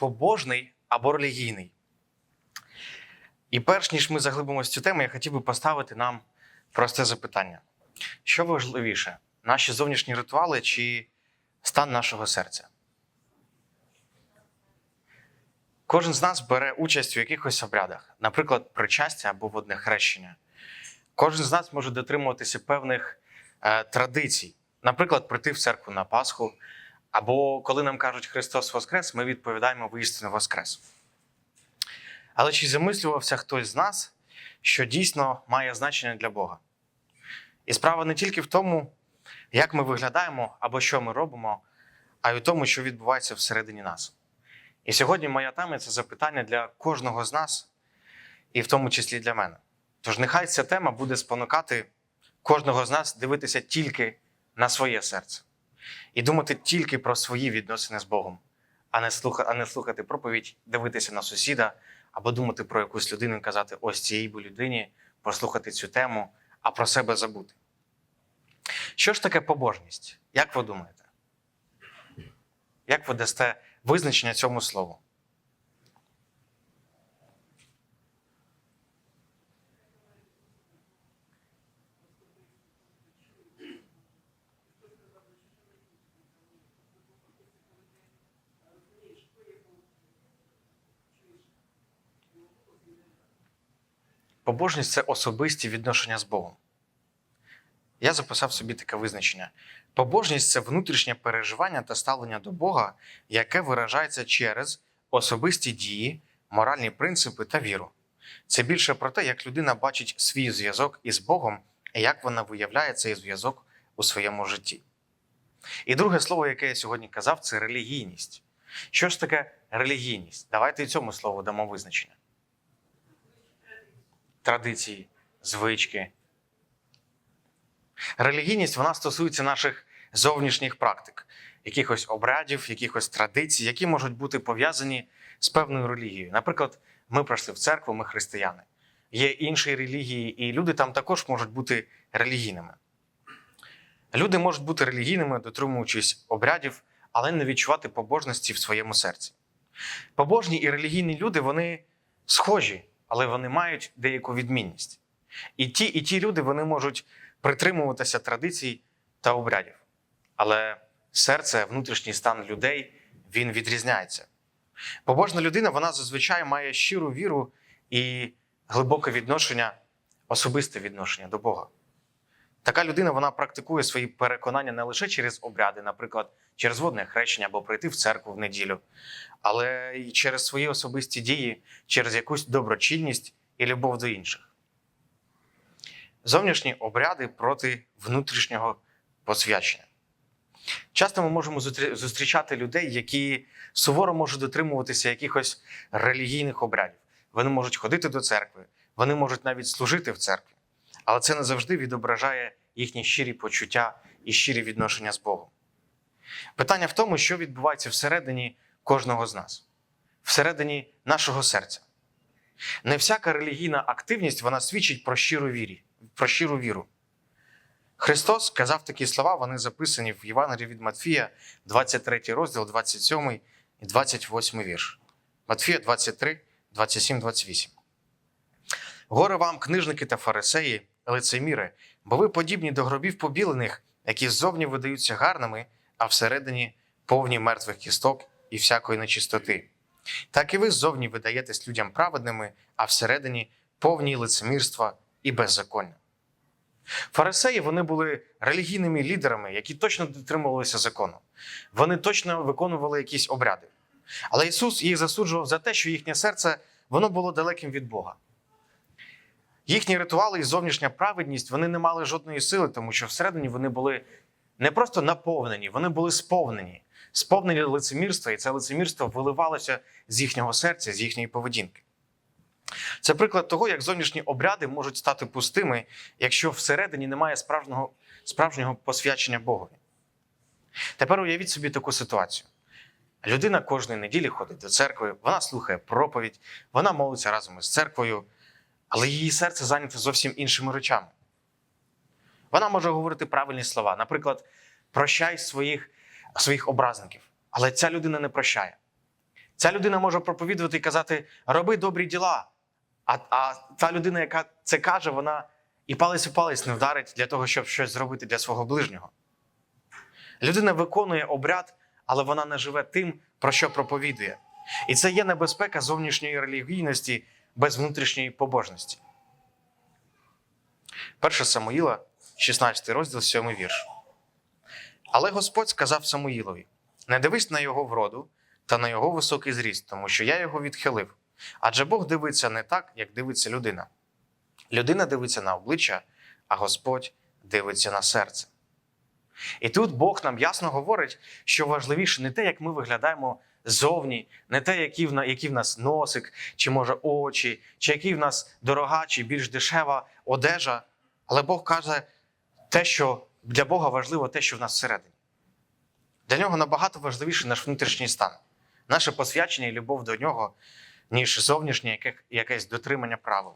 побожний або релігійний. І перш ніж ми заглибимося в цю тему, я хотів би поставити нам просте запитання: що важливіше, наші зовнішні ритуали чи стан нашого серця? Кожен з нас бере участь у якихось обрядах, наприклад, причастя або водне хрещення. Кожен з нас може дотримуватися певних е, традицій, наприклад, прийти в церкву на Пасху, або коли нам кажуть Христос Воскрес, ми відповідаємо воістину Воскрес. Але чи замислювався хтось з нас, що дійсно має значення для Бога? І справа не тільки в тому, як ми виглядаємо або що ми робимо, а й у тому, що відбувається всередині нас. І сьогодні моя тема це запитання для кожного з нас, і в тому числі для мене. Тож нехай ця тема буде спонукати кожного з нас дивитися тільки на своє серце і думати тільки про свої відносини з Богом, а не слухати, а не слухати проповідь, дивитися на сусіда або думати про якусь людину і казати, ось цій би людині послухати цю тему, а про себе забути. Що ж таке побожність? Як ви думаєте? Як ви дасте визначення цьому слову? Побожність це особисті відношення з Богом. Я записав собі таке визначення. Побожність це внутрішнє переживання та ставлення до Бога, яке виражається через особисті дії, моральні принципи та віру. Це більше про те, як людина бачить свій зв'язок із Богом і як вона виявляє цей зв'язок у своєму житті. І друге слово, яке я сьогодні казав, це релігійність. Що ж таке релігійність? Давайте і цьому слову дамо визначення. Традиції, звички. Релігійність вона стосується наших зовнішніх практик, якихось обрядів, якихось традицій, які можуть бути пов'язані з певною релігією. Наприклад, ми прийшли в церкву, ми християни. Є інші релігії, і люди там також можуть бути релігійними. Люди можуть бути релігійними, дотримуючись обрядів, але не відчувати побожності в своєму серці. Побожні і релігійні люди вони схожі, але вони мають деяку відмінність. І ті, і ті люди вони можуть притримуватися традицій та обрядів. Але серце, внутрішній стан людей він відрізняється. Побожна людина вона зазвичай має щиру віру і глибоке відношення, особисте відношення до Бога. Така людина вона практикує свої переконання не лише через обряди, наприклад, через водне хрещення або прийти в церкву в неділю, але й через свої особисті дії, через якусь доброчинність і любов до інших. Зовнішні обряди проти внутрішнього посвячення. Часто ми можемо зустрічати людей, які суворо можуть дотримуватися якихось релігійних обрядів. Вони можуть ходити до церкви, вони можуть навіть служити в церкві, але це не завжди відображає їхні щирі почуття і щирі відношення з Богом. Питання в тому, що відбувається всередині кожного з нас, всередині нашого серця. Не всяка релігійна активність вона свідчить про щиру вірі, про щиру віру. Христос сказав такі слова, вони записані в Євангелії від Матфія, 23 розділ, 27 і 28 вірш. Матфія 23, 27, 28. Горе вам, книжники та фарисеї, лицеміри, бо ви подібні до гробів побілених, які ззовні видаються гарними, а всередині повні мертвих кісток і всякої нечистоти. Так і ви ззовні видаєтесь людям праведними, а всередині повні лицемірства і беззаконня. Фарисеї вони були релігійними лідерами, які точно дотримувалися закону. Вони точно виконували якісь обряди. Але Ісус їх засуджував за те, що їхнє серце воно було далеким від Бога. Їхні ритуали і зовнішня праведність вони не мали жодної сили, тому що всередині вони були не просто наповнені, вони були сповнені, сповнені лицемірства, і це лицемірство виливалося з їхнього серця, з їхньої поведінки. Це приклад того, як зовнішні обряди можуть стати пустими, якщо всередині немає справжнього, справжнього посвячення Богові. Тепер уявіть собі таку ситуацію. Людина кожної неділі ходить до церкви, вона слухає проповідь, вона молиться разом із церквою, але її серце зайняте зовсім іншими речами. Вона може говорити правильні слова, наприклад, прощай своїх, своїх образників. Але ця людина не прощає. Ця людина може проповідувати і казати: роби добрі діла. А, а та людина, яка це каже, вона і палець у палець не вдарить для того, щоб щось зробити для свого ближнього. Людина виконує обряд, але вона не живе тим, про що проповідує. І це є небезпека зовнішньої релігійності без внутрішньої побожності. 1 Самуїла, 16 розділ, 7 вірш. Але Господь сказав Самуїлові: не дивись на його вроду та на його високий зріст, тому що я його відхилив. Адже Бог дивиться не так, як дивиться людина. Людина дивиться на обличчя, а Господь дивиться на серце. І тут Бог нам ясно говорить, що важливіше не те, як ми виглядаємо ззовні, не те, який в, який в нас носик, чи може очі, чи який в нас дорога, чи більш дешева одежа. Але Бог каже те, що для Бога важливо те, що в нас всередині. Для нього набагато важливіше наш внутрішній стан, наше посвячення і любов до нього, ніж зовнішнє якесь дотримання правил.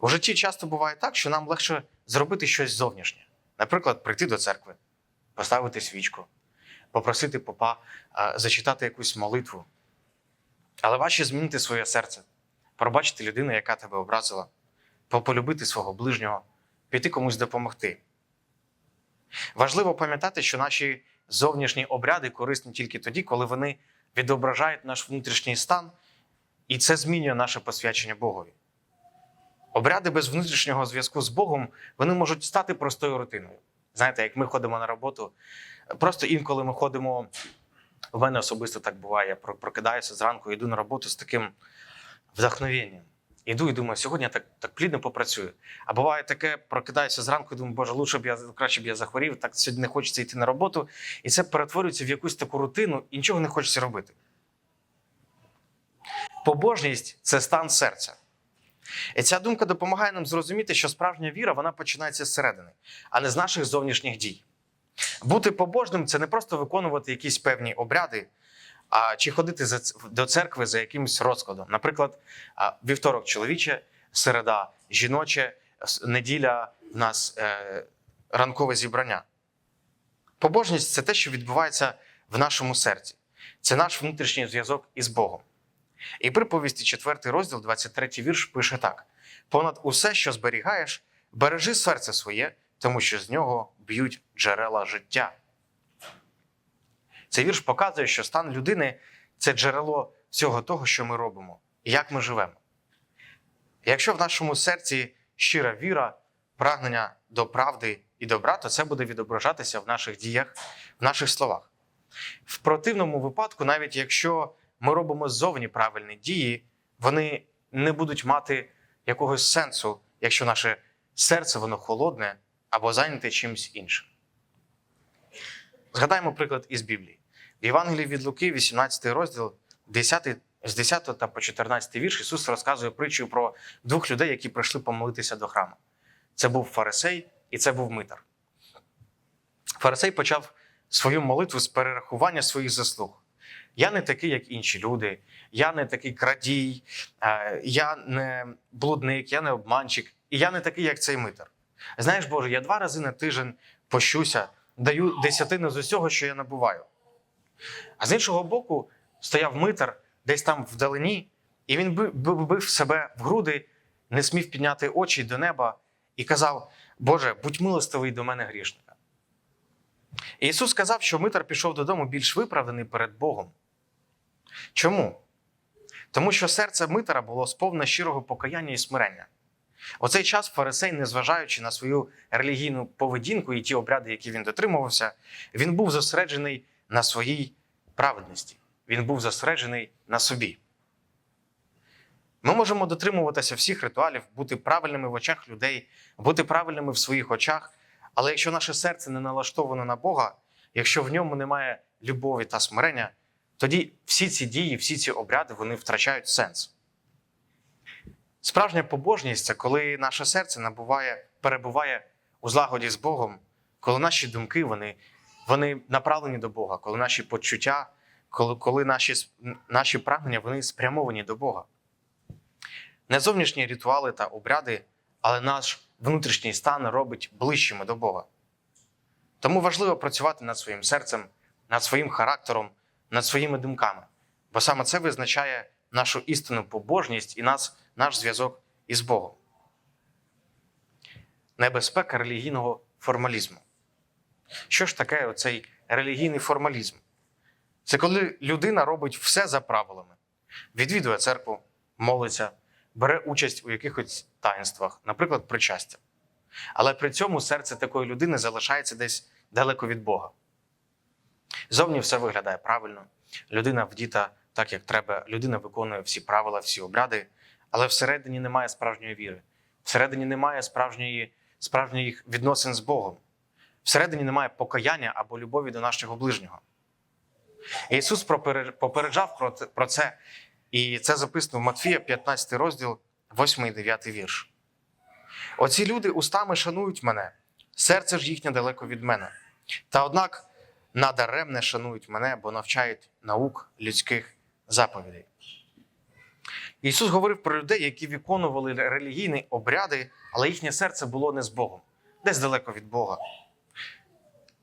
У житті часто буває так, що нам легше зробити щось зовнішнє. Наприклад, прийти до церкви, поставити свічку, попросити попа зачитати якусь молитву. Але важче змінити своє серце, пробачити людину, яка тебе образила, по- полюбити свого ближнього, піти комусь допомогти. Важливо пам'ятати, що наші зовнішні обряди корисні тільки тоді, коли вони відображають наш внутрішній стан, і це змінює наше посвячення Богові. Обряди без внутрішнього зв'язку з Богом вони можуть стати простою рутиною. Знаєте, як ми ходимо на роботу, просто інколи ми ходимо. У мене особисто так буває. Я прокидаюся зранку, йду на роботу з таким вдохновенням. Іду і думаю, сьогодні я так, так плідно попрацюю. А буває таке, прокидаюся зранку і думаю, боже, лучше б я краще б я захворів, так сьогодні не хочеться йти на роботу. І це перетворюється в якусь таку рутину, і нічого не хочеться робити. Побожність це стан серця. І ця думка допомагає нам зрозуміти, що справжня віра вона починається зсередини, а не з наших зовнішніх дій. Бути побожним це не просто виконувати якісь певні обряди, а чи ходити до церкви за якимось розкладом. Наприклад, вівторок чоловіче, середа жіноче, неділя в нас е, ранкове зібрання. Побожність це те, що відбувається в нашому серці. Це наш внутрішній зв'язок із Богом. І приповісті 4 розділ, 23 вірш пише так: понад усе, що зберігаєш, бережи серце своє, тому що з нього б'ють джерела життя. Цей вірш показує, що стан людини це джерело всього того, що ми робимо, і як ми живемо. Якщо в нашому серці щира віра, прагнення до правди і добра, то це буде відображатися в наших діях, в наших словах. В противному випадку, навіть якщо ми робимо ззовні правильні дії, вони не будуть мати якогось сенсу, якщо наше серце воно холодне або зайняте чимось іншим. Згадаємо приклад із Біблії. В Євангелії від Луки, 18 розділ, 10, з 10 та по 14 вірш, Ісус розказує притчу про двох людей, які прийшли помолитися до храму. Це був фарисей і це був митар. Фарисей почав свою молитву з перерахування своїх заслуг. Я не такий, як інші люди, я не такий крадій, е, я не блудник, я не обманщик, і я не такий, як цей митар. Знаєш, Боже, я два рази на тиждень пощуся, даю десятину з усього, що я набуваю. А з іншого боку, стояв митар десь там вдалині, і він би- би- бив себе в груди, не смів підняти очі до неба і казав: Боже, будь милостивий до мене грішника. І Ісус сказав, що митар пішов додому більш виправданий перед Богом. Чому? Тому що серце митара було сповне щирого покаяння і смирення. У цей час фарисей, незважаючи на свою релігійну поведінку і ті обряди, які він дотримувався, він був зосереджений на своїй праведності. Він був зосереджений на собі. Ми можемо дотримуватися всіх ритуалів, бути правильними в очах людей, бути правильними в своїх очах, але якщо наше серце не налаштовано на Бога, якщо в ньому немає любові та смирення, тоді всі ці дії, всі ці обряди вони втрачають сенс. Справжня побожність це коли наше серце набуває, перебуває у злагоді з Богом, коли наші думки вони, вони направлені до Бога, коли наші почуття, коли, коли наші, наші прагнення вони спрямовані до Бога. Не зовнішні ритуали та обряди, але наш внутрішній стан робить ближчими до Бога. Тому важливо працювати над своїм серцем, над своїм характером, над своїми думками. бо саме це визначає нашу істинну побожність і нас, наш зв'язок із Богом. Небезпека релігійного формалізму. Що ж таке оцей релігійний формалізм? Це коли людина робить все за правилами, відвідує церкву, молиться, бере участь у якихось таїнствах, наприклад, причастя. Але при цьому серце такої людини залишається десь далеко від Бога. Зовні все виглядає правильно, людина вдіта так, як треба, людина виконує всі правила, всі обряди, але всередині немає справжньої віри, всередині немає справжньої, справжніх відносин з Богом, всередині немає покаяння або любові до нашого ближнього. Ісус попереджав про це- і це записано в Матфія, 15 розділ, 8 і 9 вірш. Оці люди устами шанують мене, серце ж їхнє далеко від мене. Та однак надаремне шанують мене, бо навчають наук людських заповідей. Ісус говорив про людей, які виконували релігійні обряди, але їхнє серце було не з Богом, десь далеко від Бога.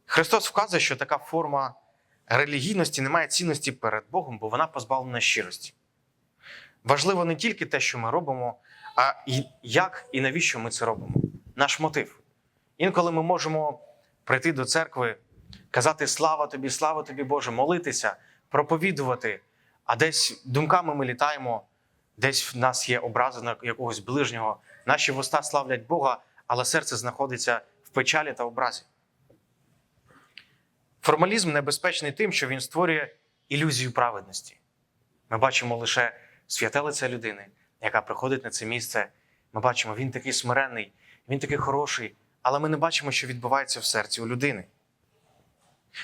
Христос вказує, що така форма релігійності не має цінності перед Богом, бо вона позбавлена щирості. Важливо не тільки те, що ми робимо, а і як і навіщо ми це робимо. Наш мотив. Інколи ми можемо прийти до церкви, казати слава тобі, слава тобі, Боже, молитися, проповідувати, а десь думками ми літаємо, десь в нас є образи на якогось ближнього. Наші вуста славлять Бога, але серце знаходиться в печалі та образі. Формалізм небезпечний тим, що він створює ілюзію праведності. Ми бачимо лише святе лице людини, яка приходить на це місце. Ми бачимо, він такий смиренний, він такий хороший, але ми не бачимо, що відбувається в серці у людини.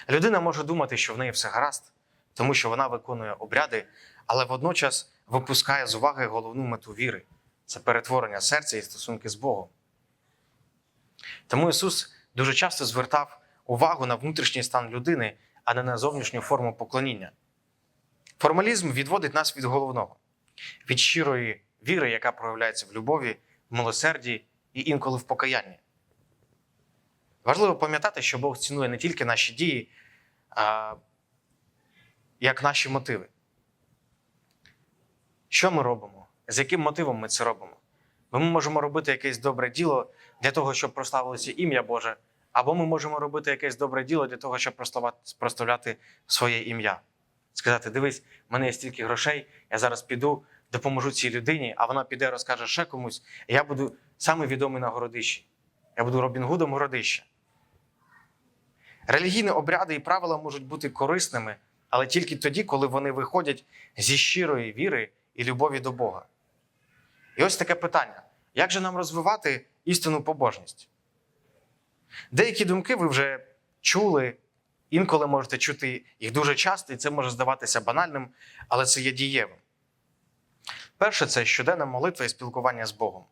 Людина може думати, що в неї все гаразд, тому що вона виконує обряди, але водночас випускає з уваги головну мету віри це перетворення серця і стосунки з Богом. Тому Ісус дуже часто звертав увагу на внутрішній стан людини, а не на зовнішню форму поклоніння. Формалізм відводить нас від головного, від щирої віри, яка проявляється в любові, в милосерді і інколи в покаянні. Важливо пам'ятати, що Бог цінує не тільки наші дії, як наші мотиви. Що ми робимо? З яким мотивом ми це робимо? Ми можемо робити якесь добре діло для того, щоб прославилося ім'я Боже, або ми можемо робити якесь добре діло для того, щоб прославляти своє ім'я. Сказати: дивись, в мене є стільки грошей, я зараз піду, допоможу цій людині, а вона піде, розкаже ще комусь, і я буду самий відомий на городищі. Я буду Робін Гудом городища. Релігійні обряди і правила можуть бути корисними, але тільки тоді, коли вони виходять зі щирої віри і любові до Бога. І ось таке питання: як же нам розвивати істинну побожність? Деякі думки ви вже чули, інколи можете чути їх дуже часто, і це може здаватися банальним, але це є дієвим. Перше, це щоденна молитва і спілкування з Богом.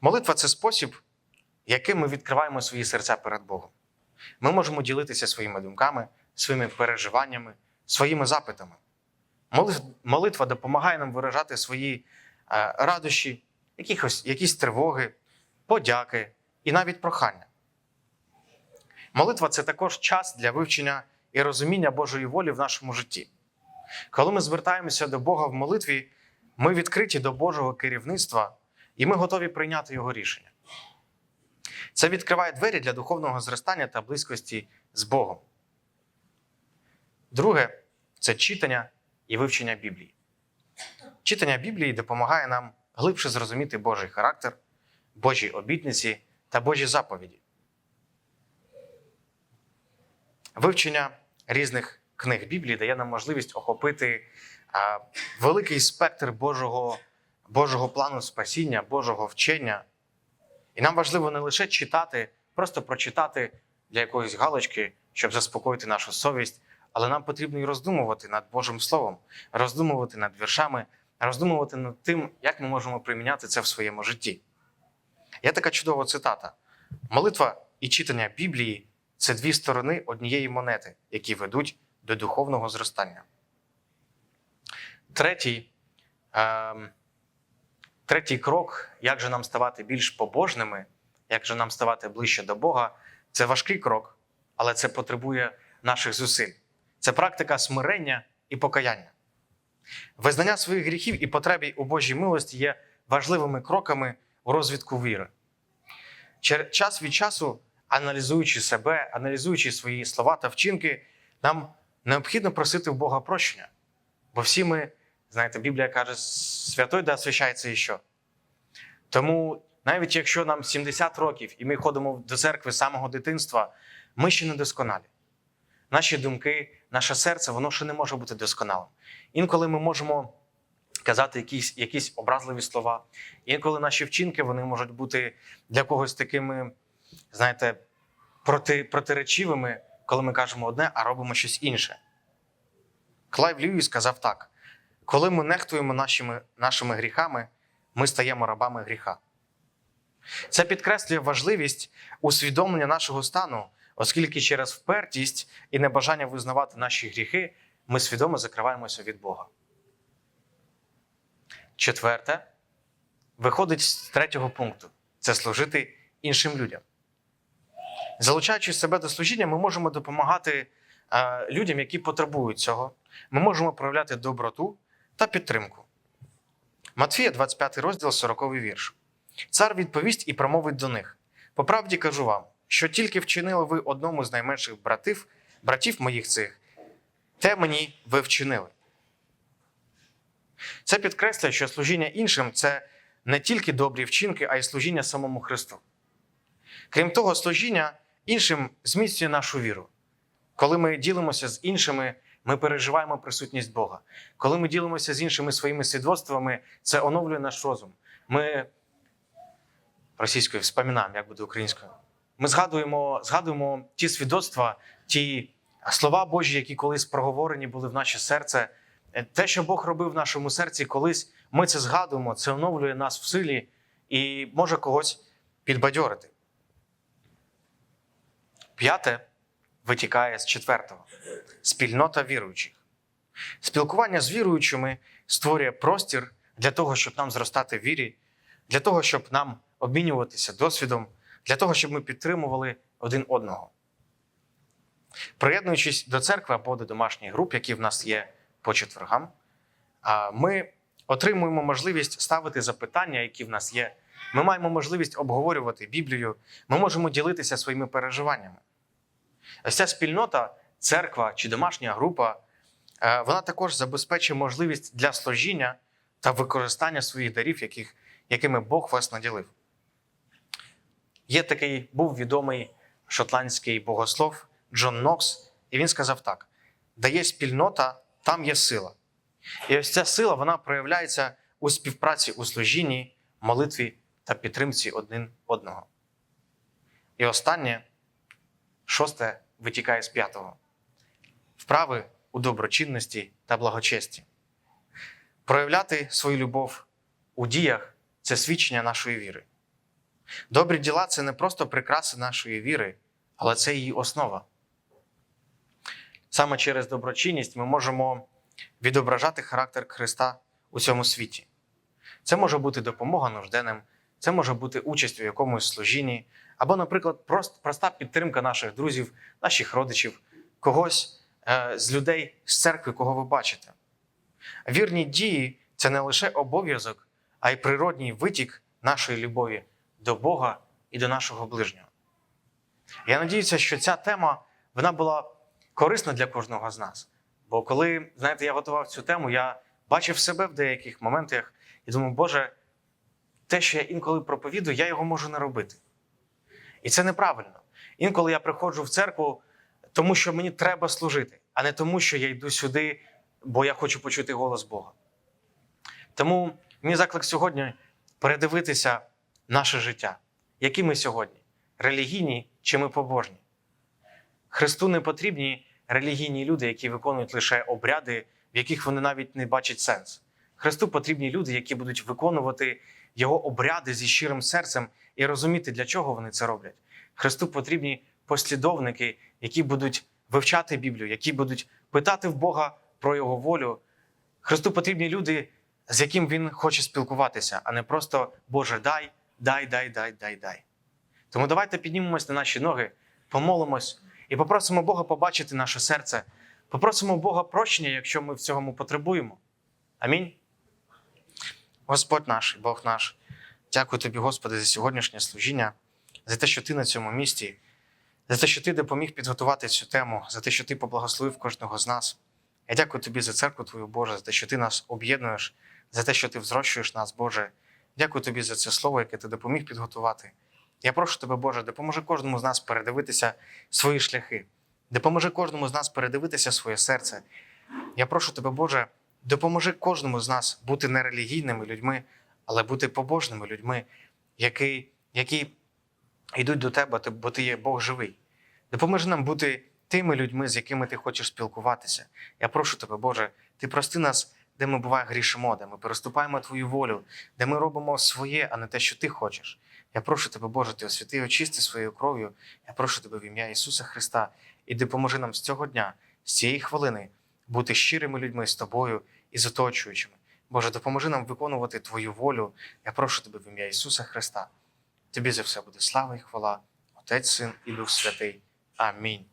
Молитва це спосіб, яким ми відкриваємо свої серця перед Богом. Ми можемо ділитися своїми думками, своїми переживаннями, своїми запитами. Молитва допомагає нам виражати свої е, радощі, якихось, якісь тривоги, подяки і навіть прохання. Молитва це також час для вивчення і розуміння Божої волі в нашому житті. Коли ми звертаємося до Бога в молитві, ми відкриті до Божого керівництва і ми готові прийняти Його рішення. Це відкриває двері для духовного зростання та близькості з Богом. Друге це читання і вивчення Біблії. Читання Біблії допомагає нам глибше зрозуміти Божий характер, Божі обітниці та Божі заповіді. Вивчення різних книг Біблії дає нам можливість охопити великий спектр Божого, Божого плану спасіння, Божого вчення. І нам важливо не лише читати, просто прочитати для якоїсь галочки, щоб заспокоїти нашу совість, але нам потрібно і роздумувати над Божим Словом, роздумувати над віршами, роздумувати над тим, як ми можемо приміняти це в своєму житті. Є така чудова цитата: молитва і читання Біблії це дві сторони однієї монети, які ведуть до духовного зростання. Третій, ем, третій крок, як же нам ставати більш побожними, як же нам ставати ближче до Бога, це важкий крок, але це потребує наших зусиль. Це практика смирення і покаяння. Визнання своїх гріхів і потребі у Божій милості є важливими кроками у розвитку віри. Час від часу, аналізуючи себе, аналізуючи свої слова та вчинки, нам необхідно просити в Бога прощення. Бо всі ми, знаєте, Біблія каже, святой да освящається і що. Тому навіть якщо нам 70 років і ми ходимо до церкви з самого дитинства, ми ще не досконалі. Наші думки, наше серце, воно ще не може бути досконалим. Інколи ми можемо казати якісь, якісь образливі слова, інколи наші вчинки вони можуть бути для когось такими, знаєте, проти, протиречивими, коли ми кажемо одне, а робимо щось інше. Клайв Льюіс сказав так: коли ми нехтуємо нашими, нашими гріхами, ми стаємо рабами гріха. Це підкреслює важливість усвідомлення нашого стану, оскільки через впертість і небажання визнавати наші гріхи ми свідомо закриваємося від Бога. Четверте, виходить з третього пункту це служити іншим людям. Залучаючи себе до служіння, ми можемо допомагати е, людям, які потребують цього. Ми можемо проявляти доброту та підтримку. Матфія, 25 розділ, 40 вірш. Цар відповість і промовить до них: По правді кажу вам, що тільки вчинили ви одному з найменших братів, братів моїх цих, те мені ви вчинили. Це підкреслює, що служіння іншим це не тільки добрі вчинки, а й служіння самому Христу. Крім того, служіння іншим зміцнює нашу віру. Коли ми ділимося з іншими, ми переживаємо присутність Бога. Коли ми ділимося з іншими своїми свідоцтвами, це оновлює наш розум. Ми російською вспоминаємо, як буде українською. Ми згадуємо, згадуємо ті свідоцтва, ті слова Божі, які колись проговорені були в наше серце. Е, Те, що Бог робив в нашому серці колись, ми це згадуємо, це оновлює нас в силі і може когось підбадьорити. П'яте витікає з четвертого спільнота віруючих. Спілкування з віруючими створює простір для того, щоб нам зростати в вірі, для того, щоб нам обмінюватися досвідом, для того, щоб ми підтримували один одного. Приєднуючись до церкви або до домашніх груп, які в нас є по четвергам, ми отримуємо можливість ставити запитання, які в нас є. Ми маємо можливість обговорювати Біблію, ми можемо ділитися своїми переживаннями. Ось ця спільнота, церква чи домашня група, е, вона також забезпечує можливість для служіння та використання своїх дарів, яких, якими Бог вас наділив. Є такий був відомий шотландський богослов Джон Нокс, і він сказав так: де є спільнота, там є сила. І ось ця сила вона проявляється у співпраці у служінні, молитві та підтримці один одного. І останнє, шосте, витікає з п'ятого: вправи у доброчинності та благочесті. Проявляти свою любов у діях це свідчення нашої віри. Добрі діла це не просто прикраси нашої віри, але це її основа. Саме через доброчинність ми можемо відображати характер Христа у цьому світі. Це може бути допомога нужденним, це може бути участь у якомусь служінні, або, наприклад, прост, проста підтримка наших друзів, наших родичів, когось е, з людей з церкви, кого ви бачите. Вірні дії це не лише обов'язок, а й природній витік нашої любові до Бога і до нашого ближнього. Я надіюся, що ця тема вона була корисна для кожного з нас. Бо коли, знаєте, я готував цю тему, я бачив себе в деяких моментах і думав, Боже, те, що я інколи проповідую, я його можу не робити. І це неправильно. Інколи я приходжу в церкву, тому що мені треба служити, а не тому, що я йду сюди, бо я хочу почути голос Бога. Тому мій заклик сьогодні передивитися наше життя. Які ми сьогодні? Релігійні чи ми побожні? Христу не потрібні релігійні люди, які виконують лише обряди, в яких вони навіть не бачать сенс. Христу потрібні люди, які будуть виконувати його обряди зі щирим серцем і розуміти, для чого вони це роблять. Христу потрібні послідовники, які будуть вивчати Біблію, які будуть питати в Бога про його волю. Христу потрібні люди, з яким він хоче спілкуватися, а не просто Боже, дай, дай, дай, дай, дай, дай. Тому давайте піднімемось на наші ноги, помолимось і попросимо Бога побачити наше серце, попросимо Бога прощення, якщо ми в цьому потребуємо. Амінь. Господь наш, Бог наш, дякую тобі, Господи, за сьогоднішнє служіння, за те, що ти на цьому місці, за те, що ти допоміг підготувати цю тему, за те, що ти поблагословив кожного з нас. Я дякую тобі за церкву Твою, Боже, за те, що ти нас об'єднуєш, за те, що ти взрощуєш нас, Боже. Дякую тобі за це слово, яке ти допоміг підготувати. Я прошу тебе, Боже, допоможи кожному з нас передивитися свої шляхи, допоможи кожному з нас передивитися своє серце. Я прошу тебе, Боже, допоможи кожному з нас бути не релігійними людьми, але бути побожними людьми, які, які йдуть до тебе, бо ти є Бог живий. Допоможи нам бути тими людьми, з якими ти хочеш спілкуватися. Я прошу тебе, Боже, ти прости нас, де ми буває грішимо, де ми переступаємо твою волю, де ми робимо своє, а не те, що ти хочеш. Я прошу тебе, Боже, ти освяти, очисти своєю кров'ю. Я прошу тебе в ім'я Ісуса Христа і допоможи нам з цього дня, з цієї хвилини, бути щирими людьми з тобою і з оточуючими. Боже, допоможи нам виконувати Твою волю. Я прошу тебе в ім'я Ісуса Христа. Тобі за все буде слава і хвала, Отець, Син і Дух Святий. Амінь.